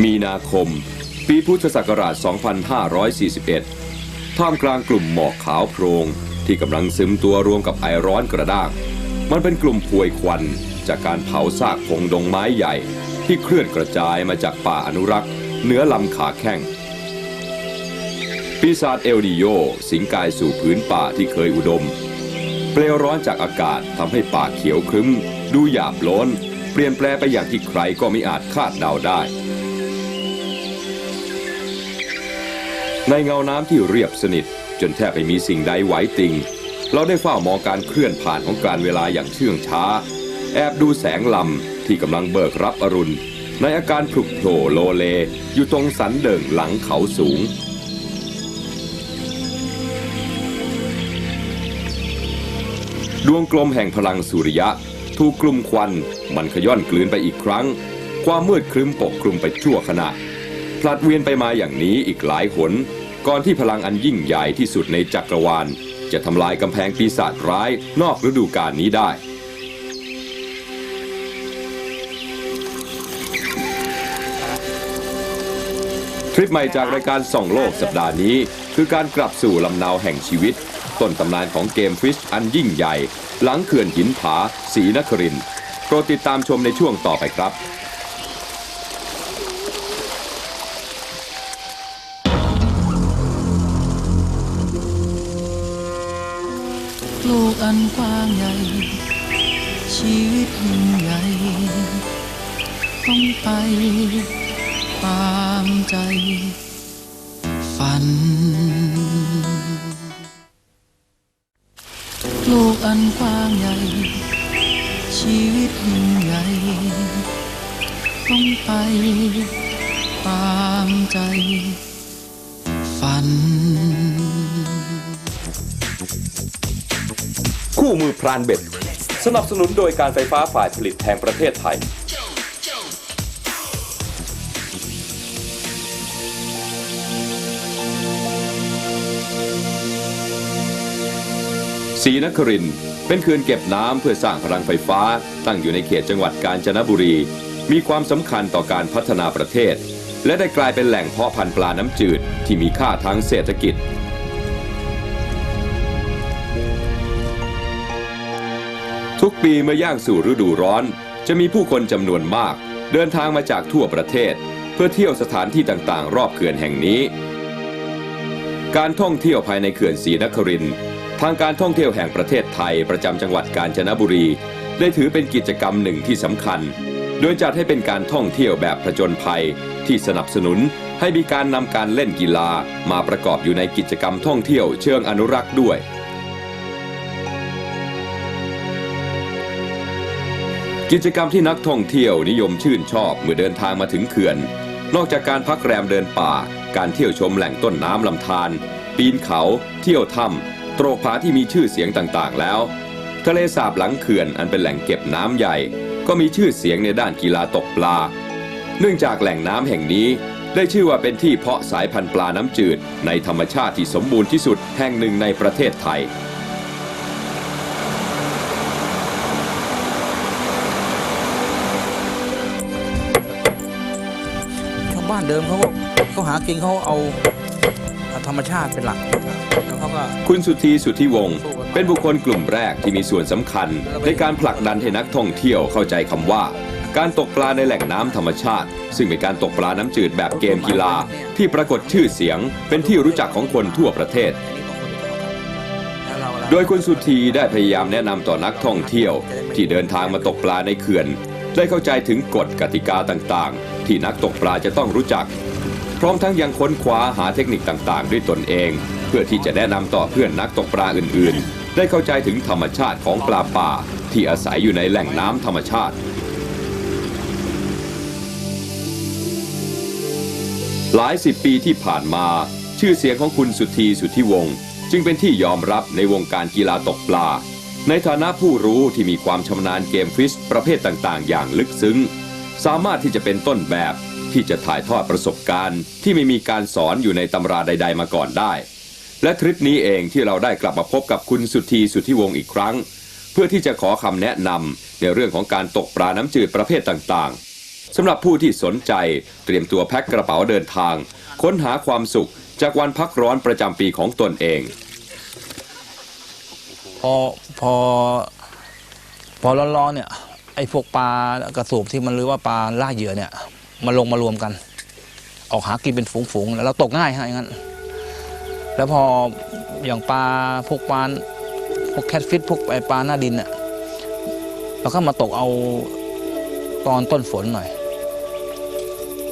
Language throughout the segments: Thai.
มีนาคม ปีพุทธศักราช 2541 ท่ามกลางกลุ่มหมอกขาวโพรงที่กำลังซึมตัวรวมกับไอร้อนกระด้าง มันเป็นกลุ่มพวยควัน จากการเผาซากพงดงไม้ใหญ่ ที่เคลื่อนกระจายมาจากป่าอนุรักษ์เหนือลำขาแข้งปีศาจเอลดิโยสิงกายสู่ผืนป่าที่เคยอุดม เปลวร้อนจากอากาศทำให้ป่าเขียวครึ้ม ดูหยาบล้น เปลี่ยนแปลไปอย่างที่ใครก็ไม่อาจคาดเดาได้ ในเงาน้ำที่เรียบสนิท จนแทบไม่มีสิ่งใดไหวติง เราได้เฝ้ามองการเคลื่อนผ่านของการเวลาอย่างเชื่องช้า แอบดูแสงลำที่กำลังเบิกรับอรุณ ในอาการผลุกโผล่โลเล อยู่ตรงสันเดิ่งหลังเขาสูงดวงกลมแห่งพลังสุริยะ ถูกกลุ่มควัน มันขย่อนกลืนไปอีกครั้ง ความมืดครึ้มปกคลุมไปชั่วขณะ ผลัดเวียนไปมาอย่างนี้อีกหลายหน ก่อนที่พลังอันยิ่งใหญ่ที่สุดในจักรวาล จะทำลายกำแพงปีศาจร้ายนอกฤดูกาลนี้ได้ทริปใหม่จากรายการส่องโลกสัปดาห์นี้ คือการกลับสู่ลำนาวแห่งชีวิต ต้นตำนานของเกมฟิชอันยิ่งใหญ่ หลังเขื่อนหินผาศรีนครินโปรดติดตามชมในช่วงต่อไปครับ อันกว้างใหญ่ ชีวิตยิ่งใหญ่ ต้องไปตามใจ ฝัน โลกอันกว้างใหญ่ ชีวิตยิ่งใหญ่ ต้องไปตามใจ ฝัน คู่มือพรานเบ็ด สนับสนุนโดยการไฟฟ้าฝ่ายผลิตแห่งประเทศไทย ศรีนครินทร์เป็นเขื่อนเก็บน้ำเพื่อสร้างพลังไฟฟ้า ตั้งอยู่ในเขตจังหวัดกาญจนบุรี มีความสำคัญต่อการพัฒนาประเทศ และได้กลายเป็นแหล่งเพาะพันธุ์ปลาน้ำจืดที่มีค่าทางเศรษฐกิจ ทุกปีเมื่อย่างสู่ฤดูร้อน จะมีผู้คนจำนวนมาก เดินทางมาจากทั่วประเทศ เพื่อเที่ยวสถานที่ต่างๆ รอบเขื่อนแห่งนี้ การท่องเที่ยวภายในเขื่อนศรีนครินทางการท่องเที่ยวแห่งประเทศไทยประจำจังหวัดกาญจนบุรี ได้ถือเป็นกิจกรรมหนึ่งที่สำคัญ โดยจัดให้เป็นการท่องเที่ยวแบบผจญภัย ที่สนับสนุนให้มีการนำการเล่นกีฬามาประกอบอยู่ในกิจกรรมท่องเที่ยวเชิงอนุรักษ์ด้วย กิจกรรมที่นักท่องเที่ยวนิยมชื่นชอบเมื่อเดินทางมาถึงเขื่อน นอกจากการพักแรมเดินป่า การเที่ยวชมแหล่งต้นน้ำลำธารปีนเขา เที่ยวถ้ำโตรกผาที่มีชื่อเสียงต่างๆ แล้ว ทะเลสาบหลังเขื่อนอันเป็นแหล่งเก็บน้ำใหญ่ ก็มีชื่อเสียงในด้านกีฬาตกปลา เนื่องจากแหล่งน้ำแห่งนี้ได้ชื่อว่าเป็นที่เพาะสายพันธุ์ปลาน้ำจืด ในธรรมชาติที่สมบูรณ์ที่สุดแห่งหนึ่งในประเทศไทย ดิมเขาก็เขาหากินเขาเอาเอาธรรมชาติเป็นหลักแล้วเขาก็คุณสุธีสุทธิวงศ์เป็นบุคคลกลุ่มแรกที่มีส่วนสำคัญ ในการผลักดันให้นักท่องเที่ยวเข้าใจคำว่า การตกปลาในแหล่งน้ำธรรมชาติ ซึ่งเป็นการตกปลาน้ำจืดแบบเกมกีฬา ที่ปรากฏชื่อเสียง เป็นที่รู้จักของคนทั่วประเทศแล้วเราโดยคุณสุธีได้พยายามแนะนำต่อนักท่องเที่ยว ที่เดินทางมาตกปลาในเขื่อน ได้เข้าใจถึงกฎกติกาต่างๆ ที่นักตกปลาจะต้องรู้จัก พร้อมทั้งยังค้นคว้าหาเทคนิคต่างๆ ด้วยตนเอง เพื่อที่จะแนะนำต่อเพื่อนนักตกปลาอื่นๆ ได้เข้าใจถึงธรรมชาติของปลาป่า ที่อาศัยอยู่ในแหล่งน้ำธรรมชาติหลายสิบปีที่ผ่านมา ชื่อเสียงของคุณสุธีสุทธิวงศ์จึงเป็นที่ยอมรับในวงการกีฬาตกปลา ในฐานะผู้รู้ที่มีความชำนาญเกมฟิชประเภทต่างๆ อย่างลึกซึ้ง สามารถที่จะเป็นต้นแบบที่จะถ่ายทอดประสบการณ์ ที่ไม่มีการสอนอยู่ในตำราใด ๆ มาก่อนได้ และทริปนี้เองที่เราได้กลับมาพบกับคุณสุธีสุทธิวงศ์อีกครั้ง เพื่อที่จะขอคำแนะนำในเรื่องของการตกปลาน้ำจืดประเภทต่างๆสำหรับผู้ที่สนใจเตรียมตัวแพ็คกระเป๋าเดินทาง ค้นหาความสุขจากวันพักร้อนประจำปีของตนเอง พอพอพอร้อนๆเนี่ย ไอ้พวกปลากระสูบที่มันหรือว่าปลาล่าเหยื่อเนี่ยมาลงมารวมกัน ออกหากินเป็นฝูงๆแล้วเราตกง่ายฮะอย่างนั้น แล้วพออย่างปลาพวกปลาพวกแคทฟิชพวกไอปลาหน้าดินเนี่ยเราก็มาตกเอาตอนต้นฝนหน่อย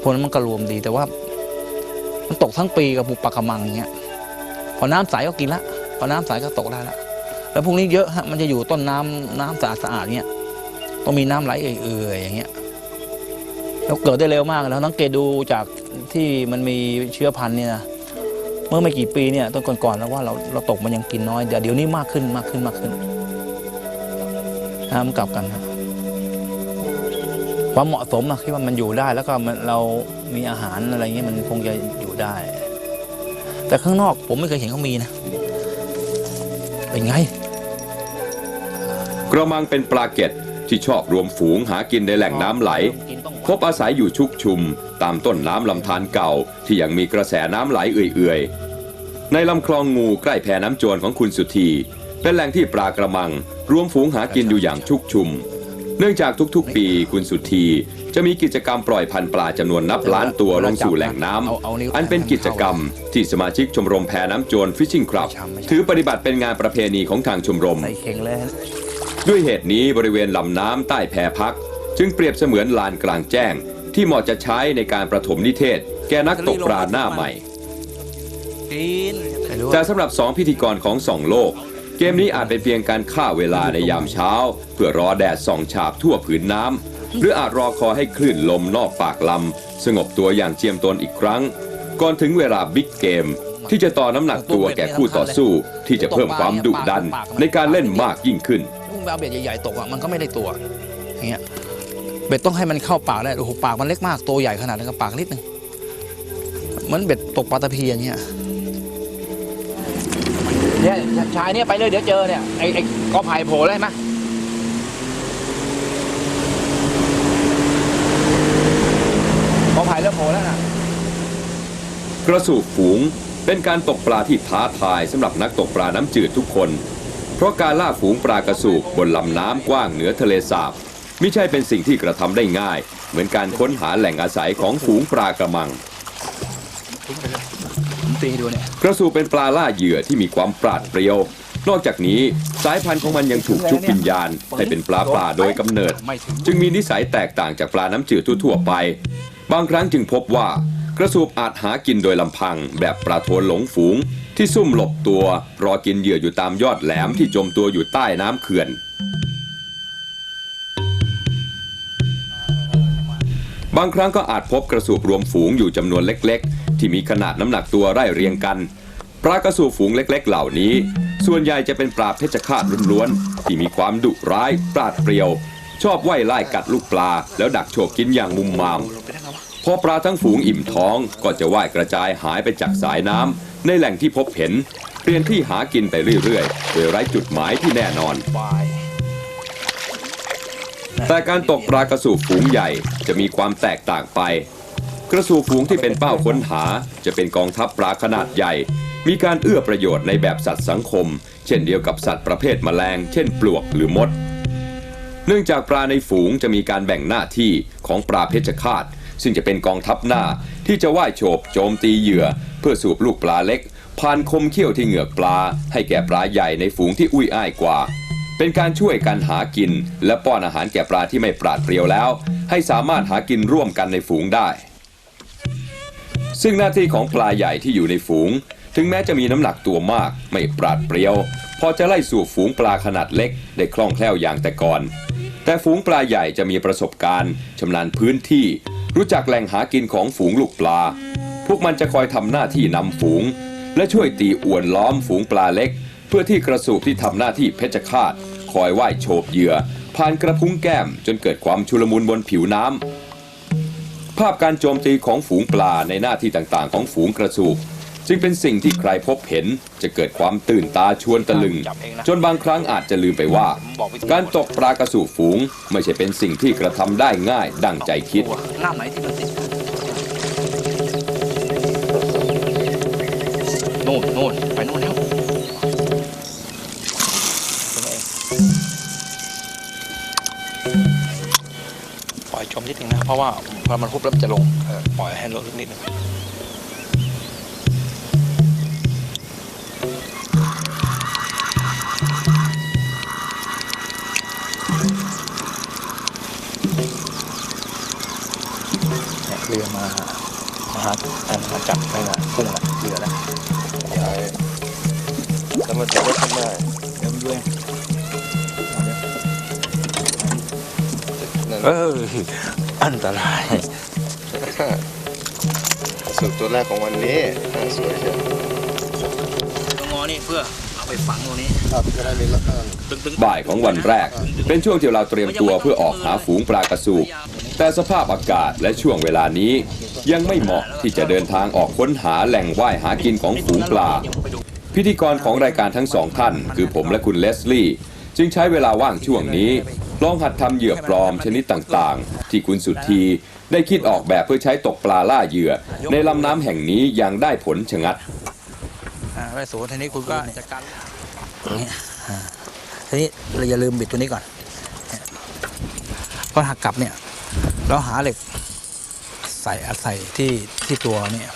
พวกนั้นมันก็รวมดีแต่ว่า มันตกทั้งปีกับพวกปลากระมังเงี้ยพอน้ำใสก็กินละพอน้ำใสก็ตกได้ละแล้วพวกนี้เยอะฮะมันจะอยู่ต้นน้ำน้ำสะอาดสะอาดๆเงี้ย ต้องมีน้ำไหลเอื่อยๆอย่างเงี้ยแล้วเกิดได้เร็วมากแล้วสังเกตดูจากที่มันมีเชื้อพันธุ์เนี่ยนะเมื่อไม่กี่ปีเนี่ยต้นก่อนๆแล้วว่าเราเราตกมันยังกินน้อยแต่เดี๋ยวนี้มากขึ้นมากขึ้นมากขึ้นนะมันกลับกันนะความเหมาะสมอะคิดว่ามันอยู่ได้แล้วก็มันเรามีอาหารอะไรเงี้ยมันคงจะอยู่ได้ แต่ข้างนอกผมไม่เคยเห็นเขามีนะเป็นไง กระมังเป็นปลาเก็ด ที่ชอบรวมฝูงหากินในแหล่งน้ำไหล พบอาศัยอยู่ชุกชุม ตามต้นน้ำลำธารเก่า ที่ยังมีกระแสน้ำไหลเอื่อยๆ ในลำคลองงูใกล้แพน้ำโจรของคุณสุธี เป็นแหล่งที่ปลากระมัง รวมฝูงหากินอยู่อย่างชุกชุม เนื่องจากทุกๆ ปีคุณสุธี จะมีกิจกรรมปล่อยพันธุ์ปลาจำนวนนับล้านตัวลงสู่แหล่งน้ำอันเป็นกิจกรรมที่สมาชิกชมรมแพน้ำโจรฟิชชิงคลับ ถือปฏิบัติเป็นงานประเพณีของทางชมรม ด้วยเหตุนี้บริเวณลำน้ำใต้แพพัก จึงเปรียบเสมือนลานกลางแจ้ง ที่เหมาะจะใช้ในการประถมนิเทศ แก่นักตกปลาหน้าใหม่กินไม่รู้แต่สำหรับสองพิธีกรของสองโลก เกมนี้อาจเป็นเพียงการฆ่าเวลาในยามเช้า เพื่อรอแดดส่องฉาบทั่วผืนน้ำหรืออาจรอคอยให้คลื่นลมนอกปากลำสงบตัวอย่างเจียมตนอีกครั้ง ก่อนถึงเวลาบิ๊กเกมที่จะต่อน้ำหนักตัวแก่คู่ต่อสู้ ที่จะเพิ่มความดุดันในการเล่นมากยิ่งขึ้นมึง ไปเอาเบ็ดใหญ่ๆตกอะมันก็ไม่ได้ตัวอย่างเงี้ยเบ็ดต้องให้มันเข้าปากได้โอ้โหปากมันเล็กมากตัวใหญ่ขนาดนั้นก็ปากนิดนึงเหมือนเบ็ดตกปลาตะเพียนเนี่ยเนี่ยชายเนี่ยไปเลยเดี๋ยวเจอเนี่ยไอ้ไอ้กอไผ่โผล่ได้ไหมกอไผ่เริ่มโผล่แล้วนะกระสูบฝูงเป็นการตกปลาที่ท้าทายสำหรับนักตกปลาน้ำจืดทุกคน เพราะการล่าฝูงปลากระสูบบนลำน้ำกว้างเหนือทะเลสาบไม่ใช่เป็นสิ่งที่กระทำได้ง่าย เหมือนการค้นหาแหล่งอาศัยของฝูงปลากระมังผมตีให้ดูเนี่ยกระสูบเป็นปลาล่าเหยื่อที่มีความปราดเปรียว นอกจากนี้สายพันธุ์ของมันยังถูกชุบวิญญาณให้เป็นปลาป่าโดยกำเนิดไม่ถึงจึงมีนิสัยแตกต่างจากปลาน้ำจืดทั่วๆไป บางครั้งจึงพบว่ากระสูบอาจหากินโดยลำพังแบบปลาโทนหลงฝูง ที่ซุ่มหลบตัวรอกินเหยื่ออยู่ตามยอดแหลมที่จมตัวอยู่ใต้น้ำเขื่อน บางครั้งก็อาจพบกระสูบรวมฝูงอยู่จำนวนเล็กๆ ที่มีขนาดน้ำหนักตัวไร่เรียงกัน ปลากระสูบฝูงเล็ก ๆ เหล่านี้ ส่วนใหญ่จะเป็นปลาเพชฌฆาตล้วนๆที่มีความดุร้ายปราดเปรียว ชอบว่ายไล่กัดลูกปลา แล้วดักโฉบกินอย่างมุมมาม อปลาทั้งฝูงอิ่มท้องก็จะว่ายกระจายหายไปจากสายน้ำในแหล่งที่พบเห็นเปลี่ยนที่หากินไปเรื่อยๆ โดยไร้จุดหมายที่แน่นอน แต่การตกปลากระสูบฝูงใหญ่จะมีความแตกต่างไป กระสูบฝูงที่เป็นเป้าค้นหาจะเป็นกองทัพปลาขนาดใหญ่ มีการเอื้อประโยชน์ในแบบสัตว์สังคม เช่นเดียวกับสัตว์ประเภทแมลง เช่น ปลวกหรือมด เนื่องจากปลาในฝูงจะมีการแบ่งหน้าที่ของปลาเพชฌฆาต ซึ่งจะเป็นกองทัพหน้าที่จะว่ายโฉบโจมตีเหยื่อ เพื่อสูบลูกปลาเล็กผ่านคมเขี้ยวที่เหงือกปลา ให้แก่ปลาใหญ่ในฝูงที่อุ้ยอ้ายกว่า เป็นการช่วยกันหากิน และป้อนอาหารแก่ปลาที่ไม่ปราดเปรียวแล้ว ให้สามารถหากินร่วมกันในฝูงได้ ซึ่งหน้าที่ของปลาใหญ่ที่อยู่ในฝูง ถึงแม้จะมีน้ำหนักตัวมาก ไม่ปราดเปรียว พอจะไล่สู่ฝูงปลาขนาดเล็กได้คล่องแคล่วอย่างแต่ก่อน แต่ฝูงปลาใหญ่จะมีประสบการณ์ชำนาญพื้นที่ รู้จักแหล่งหากินของฝูงลูกปลา พวกมันจะคอยทำหน้าที่นำฝูง และช่วยตีอวนล้อมฝูงปลาเล็ก เพื่อที่กระสูบที่ทำหน้าที่เพชฌฆาต คอยว่ายโฉบเหยื่อ ผ่านกระพุ้งแก้มจนเกิดความชุลมุนบนผิวน้ำภาพการโจมตีของฝูงปลาในหน้าที่ต่างๆ ของฝูงกระสูบ จึงเป็นสิ่งที่ใครพบเห็นจะเกิดความตื่นตาชวนตะลึง จนบางครั้งอาจจะลืมไปว่า การตกปลากระสูบฝูง ไม่ใช่เป็นสิ่งที่กระทำได้ง่ายดังใจคิดหน้าไหนที่มันติดโน่นโน่นไปโน่นแล้วปล่อยจมนิดนึงนะเพราะว่าพอมันพุบแล้วมันจะลงเออปล่อยให้ลงนิดนึง มามาหาอ่ามาจับไปละกุ้งละเรือละใช่แล้วมันจะได้ทำได้เดี๋ยวมันด้วยเอออันตรายสูตรตัวแรกของวันนี้สวยเชียวงอนี่เพื่อ ไปฝังตรงนี้ครับจะได้มีลักษณะตึงบ่ายของวันแรก เป็นช่วงที่เราเตรียมตัวเพื่อออกหาฝูงปลากระสูบแต่สภาพอากาศและช่วงเวลานี้ ยังไม่เหมาะที่จะเดินทางออกค้นหาแหล่งว่ายหากินของฝูงปลา พิธีกรของรายการทั้งสองท่าน คือผมและคุณเลสลี่จึงใช้เวลาว่างช่วงนี้ ลองหัดทำเหยื่อปลอมชนิดต่างๆ ที่คุณสุธีได้คิดออกแบบเพื่อใช้ตกปลาล่าเหยื่อ ในลำน้ำแห่งนี้อย่างได้ผลชะงัดอ่า ไปสูทีนี้คุณก็จัดการอย่างเงี้ยอ่าทีนี้เราอย่าลืมบิดตัวนี้ก่อนเนี่ยพอหักกลับเนี่ย เราหาเหล็กใส่อัดใส่ที่ที่ตัวเนี่ย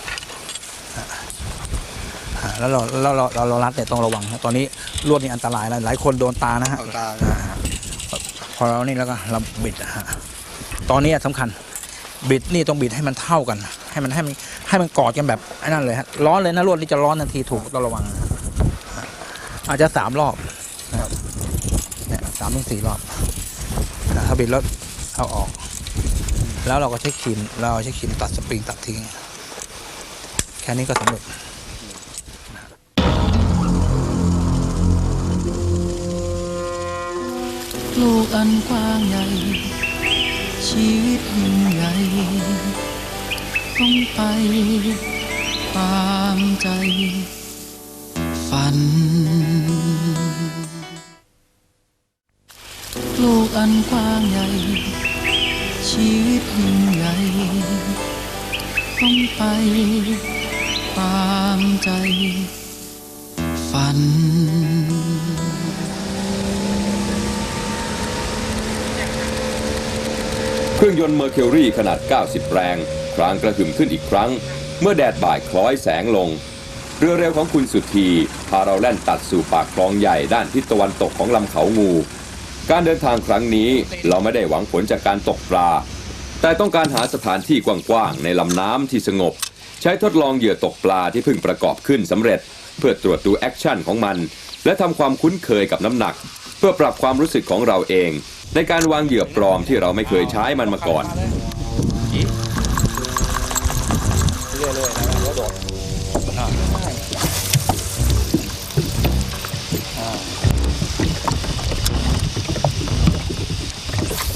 อ่าอ่าแล้วเราแล้วเราเราเรารัดเนี่ยต้องระวังนะตอนนี้ลวดนี่อันตรายนะหลายคนโดนตานะฮะเอาตาอ่าพอเรานี่แล้วก็เราบิดนะฮะตอนนี้สำคัญบิดนี่ต้องบิดให้มันเท่ากัน ให้มันให้มัน ให้มันกอดกันแบบไอ้นั่นเลยฮะร้อนเลยนะลวดนี่จะร้อนทันทีถูกต้องระวังนะอาจจะสามรอบนะครับเนี่ยสามถึงสี่รอบนะถ้าบิดแล้วเอาออก แล้วเราก็ใช้ครีมเราใช้ครีมตัดสปริงตัดทิ้ง แค่นี้ก็สำเร็จโลกอันกว้างใหญ่ชีวิตยิ่งใหญ่ ต้องไปตามใจ ฝัน โลกอันกว้างใหญ่ ชีวิตยิ่งใหญ่ ต้องไปตามใจ ฝันเครื่องยนต์เมอร์คิวรีขนาด 90 แรง ครางกระหึ่มขึ้นอีกครั้ง เมื่อแดดบ่ายคล้อยแสงลง เรือเร็วของคุณสุธีพาเราแล่นตัดสู่ปากคลองใหญ่ด้านทิศตะวันตกของลำเขางู การเดินทางครั้งนี้เราไม่ได้หวังผลจากการตกปลา แต่ต้องการหาสถานที่กว้างๆในลำน้ำที่สงบ ใช้ทดลองเหยื่อตกปลาที่เพิ่งประกอบขึ้นสำเร็จ เพื่อตรวจดูแอคชั่นของมัน และทำความคุ้นเคยกับน้ำหนัก เพื่อปรับความรู้สึกของเราเอง ในการวางเหยื่อปลอมที่เราไม่เคยใช้มันมาก่อน รื่อยๆนะแล้วโดดอ่าอ่า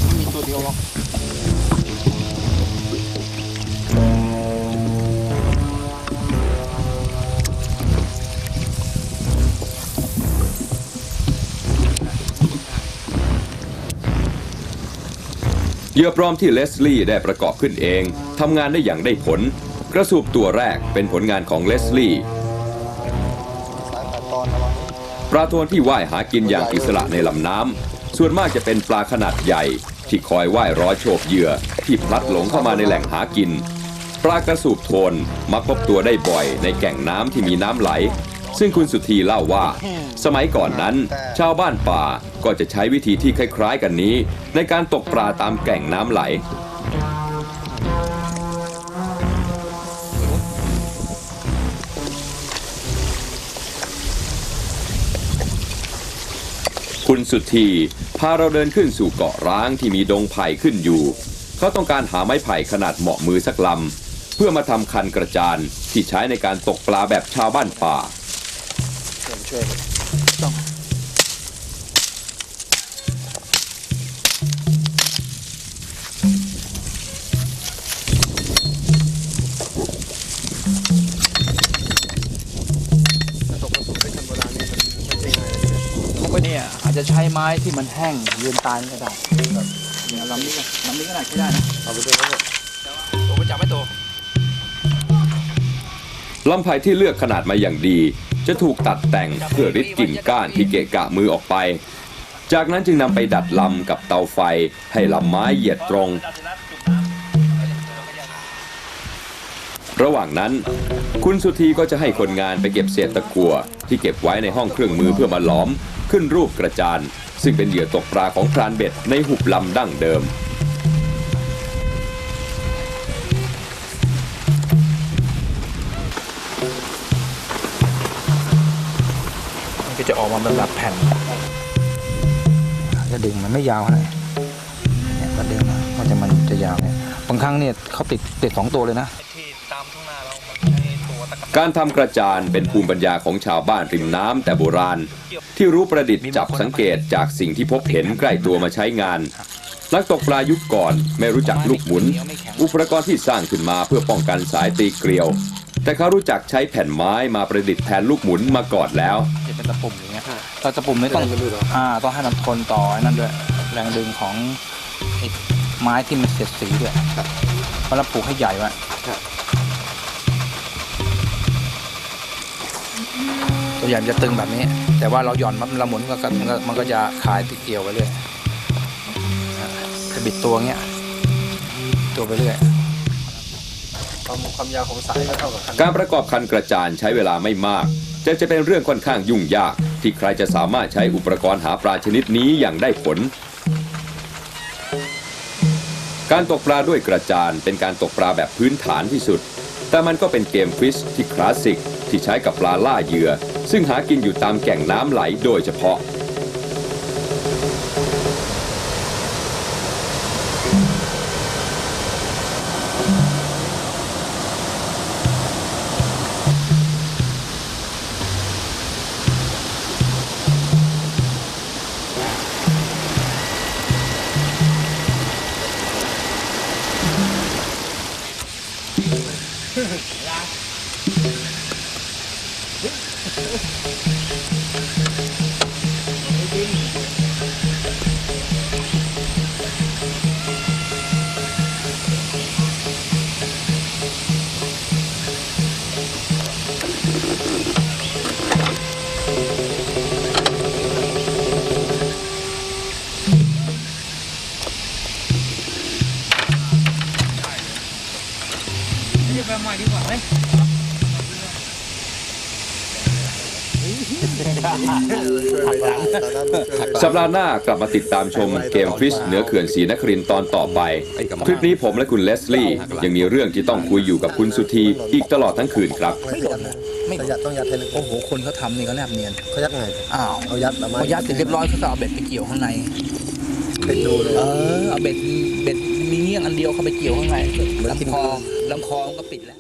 ไม่มีตัวเดียวหรอกเหยื่อปลอมที่เลสลี่ได้ประกอบขึ้นเอง ทำงานได้อย่างได้ผล กระสูบตัวแรกเป็นผลงานของเลสลี่ปลาโทนที่ว่ายหากินอย่างอิสระในลำน้ำส่วนมากจะเป็นปลาขนาดใหญ่ ที่คอยว่ายร้อยโฉบเหยื่อ ที่พลัดหลงเข้ามาในแหล่งหากิน ปลากระสูบโทนมักพบตัวได้บ่อยในแก่งน้ำที่มีน้ำไหล ซึ่งคุณสุธีเล่าว่า สมัยก่อนนั้น ชาวบ้านป่าก็จะใช้วิธีที่คล้ายๆ กันนี้ ในการตกปลาตามแก่งน้ำไหล คุณสุธีพาเราเดินขึ้นสู่เกาะร้างที่มีดงไผ่ขึ้นอยู่ เขาต้องการหาไม้ไผ่ขนาดเหมาะมือสักลำเพื่อมาทำคันกระจานที่ใช้ในการตกปลาแบบชาวบ้านป่าช่วย จะใช้ไม้ที่มันแห้งยืนตายก็ได้เนี่ยลำนี้ก็ลำนี้ก็ได้ใช้ได้นะเอาไปด้วยนะตัวไปจับไม่ตัวลำไผ่ที่เลือกขนาดมาอย่างดี จะถูกตัดแต่งเพื่อริดกิ่งก้านที่เกะกะมือออกไป จากนั้นจึงนำไปดัดลำกับเตาไฟให้ลำไม้เหยียดตรง ระหว่างนั้น คุณสุธีก็จะให้คนงานไปเก็บเศษตะกั่วที่เก็บไว้ในห้องเครื่องมือเพื่อมาหลอม ขึ้นรูปกระจานซึ่งเป็นเหยื่อตกปลาของพรานเบ็ดในหุบลำดั้งเดิม มันก็จะออกมาเป็นแบบแผ่นจะดึงมันไม่ยาวเท่าไหร่เนี่ยก็ดึงมามันจะมันจะยาวเนี่ยบางครั้งเนี่ยเขาติดติดสองตัวเลยนะ การทำกระจานเป็นภูมิปัญญาของชาวบ้านริมน้ำแต่โบราณ ที่รู้ประดิษฐ์จับสังเกตจากสิ่งที่พบเห็นใกล้ตัวมาใช้งาน นักตกปลายุคก่อนไม่รู้จักลูกหมุน อุปกรณ์ที่สร้างขึ้นมาเพื่อป้องกันสายตีเกลียว แต่เขารู้จักใช้แผ่นไม้มาประดิษฐ์แทนลูกหมุนมาก่อนแล้วจะเป็นตะปุ่มอย่างเงี้ยแต่ตะปุ่มนี่ต้องอ่าต้องให้มันทนต่อไอ้นั่นด้วยแรงดึงของไอ้ไม้ที่มันเสียดสีด้วยเพราะเราปลูกให้ใหญ่ไว้ ตัวใหญ่มันจะตึงแบบนี้ แต่ว่าเราหย่อนมันเราหมุนก็มันก็จะคลายติดเกี่ยวไปเรื่อยอ่าจะบิดตัวเงี้ยตัวไปเรื่อยความความยาวของสายก็เท่ากับการประกอบคันกระจานใช้เวลาไม่มากแต่จะเป็นเรื่องค่อนข้างยุ่งยาก ที่ใครจะสามารถใช้อุปกรณ์หาปลาชนิดนี้อย่างได้ผล การตกปลาด้วยกระจานเป็นการตกปลาแบบพื้นฐานที่สุด แต่มันก็เป็นเกมฟิชที่คลาสสิก ที่ใช้กับปลาล่าเหยื่อ ซึ่งหากินอยู่ตามแก่งน้ำไหลโดยเฉพาะ สัปดาห์หน้ากลับมาติดตามชมเกมฟิชเหนือเขื่อนศรีนครินทร์ตอนต่อไป คลิปนี้ผมและคุณเลสลี่ ยังมีเรื่องที่ต้องคุยอยู่กับคุณสุธีอีกตลอดทั้งคืนครับ ไม่หล่นนะไม่หแต่ล่นยัดต้องยัดให้ลึกโอ้โห คนเขาทำนี่เขาแนบเนียนเขายัดไงอ้าวเอายัดเอาไม้เขายัดเสร็จเรียบร้อยเขาก็เอาเบ็ดไปเกี่ยวข้างในไปดูเลยเออเอาเบ็ดเบ็ดมีเงี้ยงอันเดี ยวเข้าไปเกี่ยวข้างในลำคอลำคอมันก็ปิดแล้ว